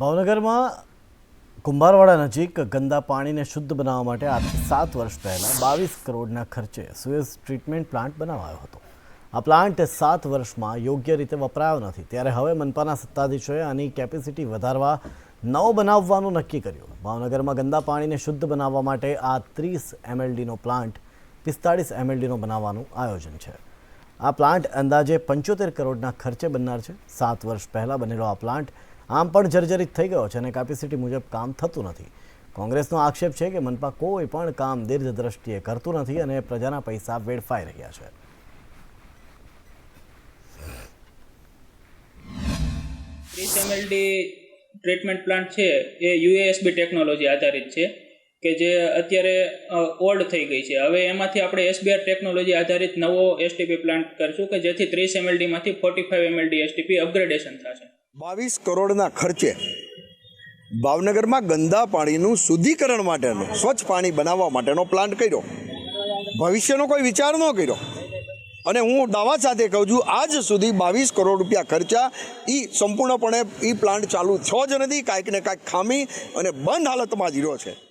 ભાવનગરમાં કુંભારવાડા નજીક ગંદા પાણીને શુદ્ધ બનાવવા માટે આજથી સાત વર્ષ પહેલાં બાવીસ કરોડના ખર્ચે સુએઝ ટ્રીટમેન્ટ પ્લાન્ટ બનાવાયો હતો. આ પ્લાન્ટ સાત વર્ષમાં યોગ્ય રીતે વપરાયો નથી. ત્યારે હવે મનપાના સત્તાધીશોએ આની કેપેસિટી વધારવા, નવો બનાવવાનું નક્કી કર્યું. ભાવનગરમાં ગંદા પાણીને શુદ્ધ બનાવવા માટે આ ત્રીસ એમએલડીનો પ્લાન્ટ, પિસ્તાળીસ એમએલડીનો બનાવવાનું આયોજન છે. આ પ્લાન્ટ અંદાજે પંચોતેર કરોડના ખર્ચે બનનાર છે. સાત વર્ષ પહેલાં બનેલો આ પ્લાન્ટ આમ પણ જર્જરિત થઈ ગયો છે અને કેપેસિટી મુજબ કામ થતું નથી. કોંગ્રેસનો આક્ષેપ છે કે મનપા કોઈ પણ કામ દીર્ઘ દ્રષ્ટિએ કરતું નથી અને પ્રજાના પૈસા વેડફાઈ રહ્યા છે. ત્રીસ એમએલડી ટ્રીટમેન્ટ પ્લાન્ટ છે, એ યુએએસબી ટેકનોલોજી આધારિત છે, કે જે અત્યારે ઓલ્ડ થઈ ગઈ છે. હવે એમાંથી આપણે એસબીઆર ટેકનોલોજી આધારિત નવો એસટીપી પ્લાન્ટ કરશું કે જેથી ત્રીસ એમએલડીમાંથી forty five MLD STP upgradation થશે. બાવીસ કરોડના ખર્ચે ભાવનગરમાં ગંદા પાણીનું શુદ્ધિકરણ માટેનો, સ્વચ્છ પાણી બનાવવા માટેનો પ્લાન્ટ કર્યો. ભવિષ્યનો કોઈ વિચાર ન કર્યો. અને હું દાવા સાથે કહું છું, આજ સુધી બાવીસ કરોડ રૂપિયા ખર્ચા એ સંપૂર્ણપણે એ પ્લાન્ટ ચાલુ થયો જ નથી કાંઈક ને કાંઈક ખામી અને બંધ હાલતમાં જ રહ્યો છે.